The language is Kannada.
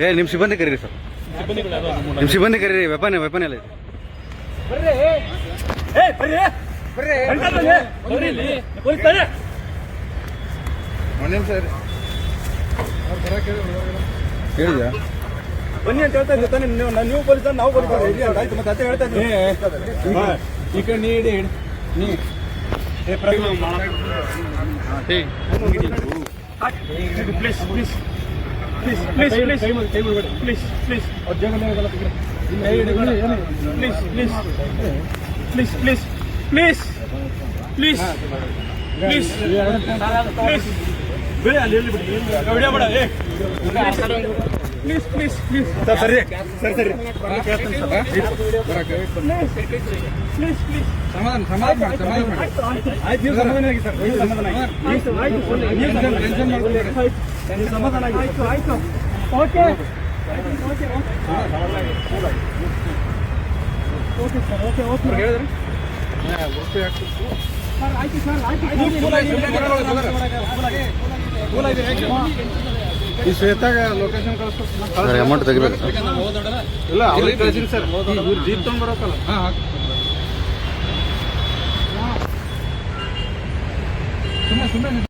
ಏ ನಿಮ್ ಸಿಬ್ಬಂದಿ ಕರೀರಿ ಸರ್. ನಿಮ್ ಸಿಬ್ಬಂದಿ ಕರೀರಿ ವೆಪನ್ ವೆಪನ್ ಎಲ್ಲ ಇದೆ. ಬರ್ರಿ. ಬರ್ರಿ. ಬರ್ರಿ. ಹೇಳಿದ್ಯಾ ಬನ್ನಿ ಅಂತ ಹೇಳ್ತಾ ಇದ್ದೆ ತಾನೇ ನೀವು ನೀವು ಪೊಲೀಸ್ ನಾವು ಪೊಲೀಸ್ ಇಲ್ಲಿ ಅಂತ ಆಯ್ತು ಮತ್ತೆ ಅದೇ ಹೇಳ್ತಾ ಇದ್ದೀನಿ ನೀಡಿ ಈ ಕಡೆ ನೀ ಇಡಿ ಇಡಿ. ನೀ ಏ Pragna please please please please please. Please please. Please please please please please please please please ಬಿಡಿ ಅಲ್ಲಿ ಎಲ್ಲಿ ಬಿಡಿ ವಿಡಿಯೋ ಮಾಡ ಏ ಪ್ಲೀಸ್ ಪ್ಲೀಸ್ ಪ್ಲೀಸ್ ಸರ್ ಸರಿ ಸರಿ ಸರಿ ನಾನು ಕೇಳ್ತೀನಿ ಸರ್ ಪ್ಲೀಸ್ ಪ್ಲೀಸ್ ಸಮಾಧಾನ ಸಮಾಧಾನ ಮಾಡಿ ಸಮಾಧಾನ ಮಾಡಿ ಆಯ್ತು ನೀವು ಸಮಾಧಾನ ಆಗಿ ಸರ್ ನೀವು ಸಮಾಧಾನ ಆಗಿ ಆಯ್ತು ಆಯ್ತು ನೀವು ಟೆನ್ಷನ್ ಟೆನ್ಷನ್ ಮಾಡ್ಕೊಬೇಡಿ ನೀವು ಸಮಾಧಾನ ಆಗಿ ಆಯ್ತು ಆಯ್ತು okay okay sir okay okay ಹೇಳಿದ್ರೆ ಸರ್ ಆಯ್ತು ಸರ್ ಆಯ್ತು ಈ ಶ್ವೇತಾಗ ಲೊಕೇಶನ್ ಕಳಿಸ್ಬೇಕು ಸರ್ ಅಮೌಂಟ್ ತೆಗಿಬೇಕು ಸರ್. ಇಲ್ಲ ಅವ್ರಿಗೆ ಕಳಿಸಿರಿ ಸರ್. ಇವ್ರು ಜೀಪ್ ತೊಗೊಂಡ್ ಬರೋಕಲ್ಲ ಹಾಂ ಸುಮ್ಮನೆ ಸುಮ್ಮನೆ